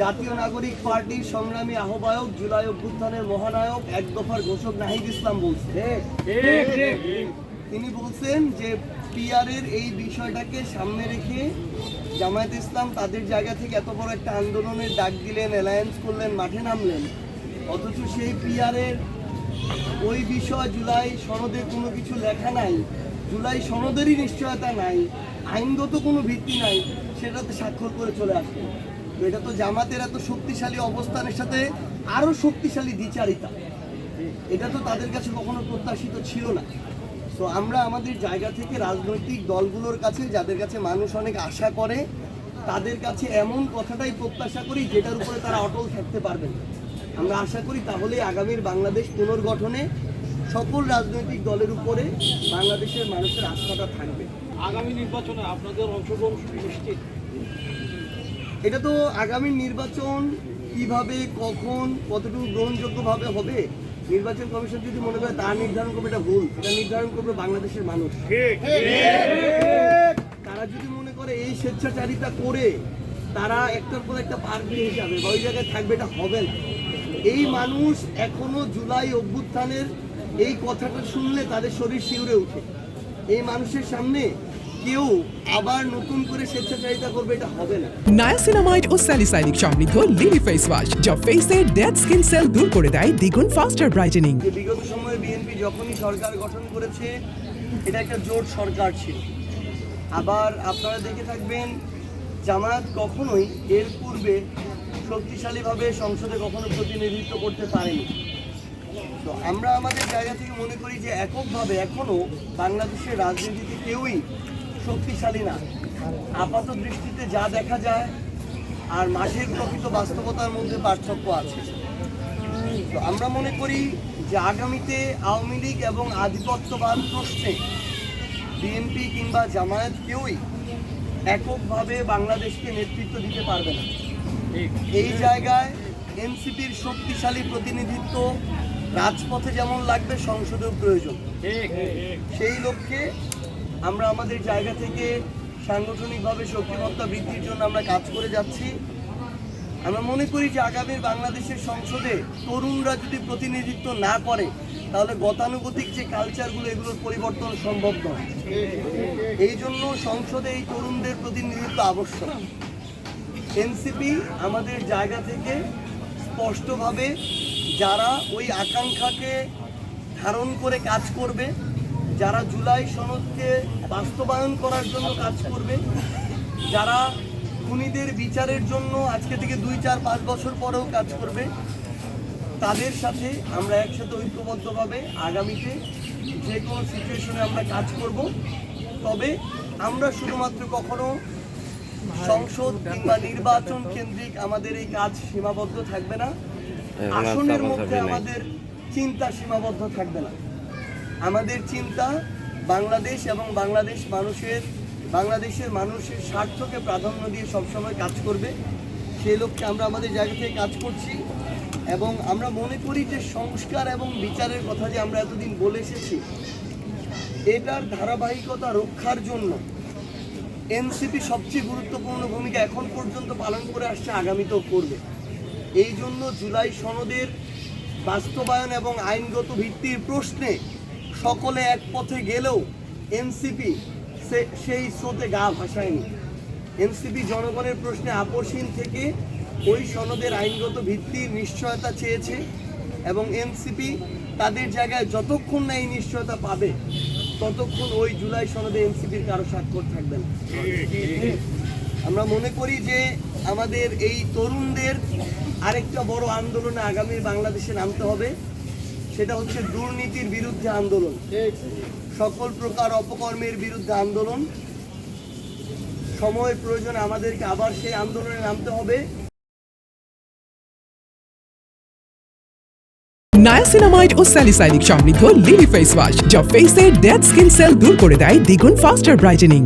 জাতীয় নাগরিক পার্টির সংগ্রামী আহ্বায়ক, জুলাই অভ্যুত্থানের মহানায়ক, এক দফার ঘোষক নাহিদ ইসলাম বলছেন। তিনি বলছেন যে পিআরের এই বিষয়টাকে সামনে রেখে জামায়াত ইসলাম তাদের জায়গা থেকে এত বড় একটা আন্দোলনের ডাক দিলেন অ্যালায়েন্স করলেন, মাঠে নামলেন। অথচ সেই পিআরের ওই বিষয় জুলাই সনদে কোনো কিছু লেখা নাই, জুলাই সনদেরই নিশ্চয়তা নাই, আইনগত কোনো ভিত্তি নাই, সেটাতে স্বাক্ষর করে চলে আসবে এটা তো জামাতের এত শক্তিশালী অবস্থানের সাথে আরও শক্তিশালী দ্বিচারিতা। এটা তো তাদের কাছে কখনো প্রত্যাশিত ছিল না। তো আমরা আমাদের জায়গা থেকে রাজনৈতিক দলগুলোর কাছে, যাদের কাছে মানুষ অনেক আশা করে, তাদের কাছে এমন কথাটাই প্রত্যাশা করি যেটার উপরে তারা অটল থাকতে পারবেন আমরা আশা করি তাহলে আগামীর বাংলাদেশ পুনর্গঠনে সকল রাজনৈতিক দলের উপরে বাংলাদেশের মানুষের আস্থাটা থাকবে। আগামী নির্বাচনে আপনাদের অংশগ্রহণ নিশ্চিত? এটা তো আগামী নির্বাচন কীভাবে, কখন, কতটুকু গ্রহণযোগ্যভাবে হবে? নির্বাচন কমিশন যদি মনে করে তা নির্ধারণ করবে এটা ভুল এটা নির্ধারণ করবে বাংলাদেশের মানুষ। তারা যদি মনে করে এই স্বেচ্ছাচারিতা করে তারা একটার পর একটা পার্টি হিসাবে বা ওই জায়গায় থাকবে, এটা হবে না। এই মানুষ এখনও জুলাই অভ্যুত্থানের এই কথাটা শুনলে তাদের শরীর শিউরে ওঠে। এই মানুষের সামনে কেউ আবার নতুন করে স্বেচ্ছাচারিতা করবে এটা হবে না। নায়াসিনামাইড ও স্যালিসাইনিক সমৃদ্ধ লিলি ফেস ওয়াশ যা ফেসের ডেড স্কিন সেল দূর করে দেয় দ্বিগুণ ফাস্টার ব্রাইটেনিং বিগত সময়ে বিএনপি যখনই সরকার গঠন করেছে এটা একটা জোট সরকার ছিল। আবার আপনারা দেখে থাকবেন জামায়াত কখনোই এর পূর্বে শক্তিশালীভাবে সংসদে কখনো প্রতিনিধিত্ব করতে পারেনি। তো আমরা আমাদের জায়গা থেকে মনে করি যে এককভাবে এখনও বাংলাদেশের রাজনীতিতে কেউই শক্তিশালী না। আপাত দৃষ্টিতে যা দেখা যায় আর মাঠের প্রকৃত বাস্তবতার মধ্যে পার্থক্য আছে। তো আমরা মনে করি যে আগামীতে আওয়ামী লীগ এবং আধিপত্যবাদ প্রশ্নে বিএনপি কিংবা জামায়াত কেউই এককভাবে বাংলাদেশকে নেতৃত্ব দিতে পারবে না। এই জায়গায় এনসিপির শক্তিশালী প্রতিনিধিত্ব রাজপথে যেমন লাগবে সংসদেও প্রয়োজন। সেই লক্ষ্যে আমরা আমাদের জায়গা থেকে সাংগঠনিকভাবে শক্তিমত্তা বৃদ্ধির জন্য আমরা কাজ করে যাচ্ছি। আমরা মনে করি যে আগামীর বাংলাদেশের সংসদে তরুণরা যদি প্রতিনিধিত্ব না করে, তাহলে গতানুগতিক যে কালচারগুলো, এগুলোর পরিবর্তন সম্ভব নয়। এই জন্য সংসদে এই তরুণদের প্রতিনিধিত্ব আবশ্যক। এনসিপি আমাদের জায়গা থেকে স্পষ্টভাবে যারা ওই আকাঙ্ক্ষাকে ধারণ করে কাজ করবে যারা জুলাই সনদকে বাস্তবায়ন করার জন্য কাজ করবে যারা খুনিদের বিচারের জন্য আজকে থেকে দুই চার পাঁচ বছর পরেও কাজ করবে তাদের সাথে আমরা একসাথে ঐক্যবদ্ধভাবে আগামীতে যে কোনো সিচুয়েশনে আমরা কাজ করব। তবে আমরা শুধুমাত্র কখনো সংসদ কিংবা নির্বাচন কেন্দ্রিক আমাদের এই কাজ সীমাবদ্ধ থাকবে না। আসনের মধ্যে আমাদের চিন্তা সীমাবদ্ধ থাকবে না। আমাদের চিন্তা বাংলাদেশ এবং বাংলাদেশ মানুষের, বাংলাদেশের মানুষের স্বার্থকে প্রাধান্য দিয়ে সবসময় কাজ করবে। সেই লক্ষ্যে আমরা আমাদের জায়গা থেকে কাজ করছি এবং আমরা মনে করি যে সংস্কার এবং বিচারের কথা যে আমরা এতদিন বলে এসেছি, এটার ধারাবাহিকতা রক্ষার জন্য এনসিপি সবচেয়ে গুরুত্বপূর্ণ ভূমিকা এখন পর্যন্ত পালন করে আসছে, আগামীতেও করবে। এই জন্য জুলাই সনদের বাস্তবায়ন এবং আইনগত ভিত্তির প্রশ্নে সকলে এক পথে গেলেও এনসিপি সেই স্রোতে গা ভাসায়নি। এনসিপি জনগণের প্রশ্নে আপসীন থেকে ওই সনদের আইনগত ভিত্তির নিশ্চয়তা চেয়েছে এবং এনসিপি তাদের জায়গায় যতক্ষণ না এই নিশ্চয়তা পাবে, ততক্ষণ ওই জুলাই সনদে এনসিপির কারও স্বাক্ষর থাকবে না। আমরা মনে করি যে আমাদের এই তরুণদের আরেকটা বড় আন্দোলনে আগামী বাংলাদেশে নামতে হবে। সেটা হচ্ছে দুর্নীতির বিরুদ্ধে আন্দোলন। সকল প্রকার অপকর্মের বিরুদ্ধে আন্দোলন। সময়ের প্রয়োজনে আমাদেরকে আবার সেই আন্দোলনে নামতে হবে। নায়াসিনামাইড ও স্যালিসাইনিক সমৃদ্ধ লিলি ফেস ওয়াশ যা ফেসের ডেড স্কিন সেল দূর করে দেয় দ্বিগুণ ফাস্টার ব্রাইটেনিং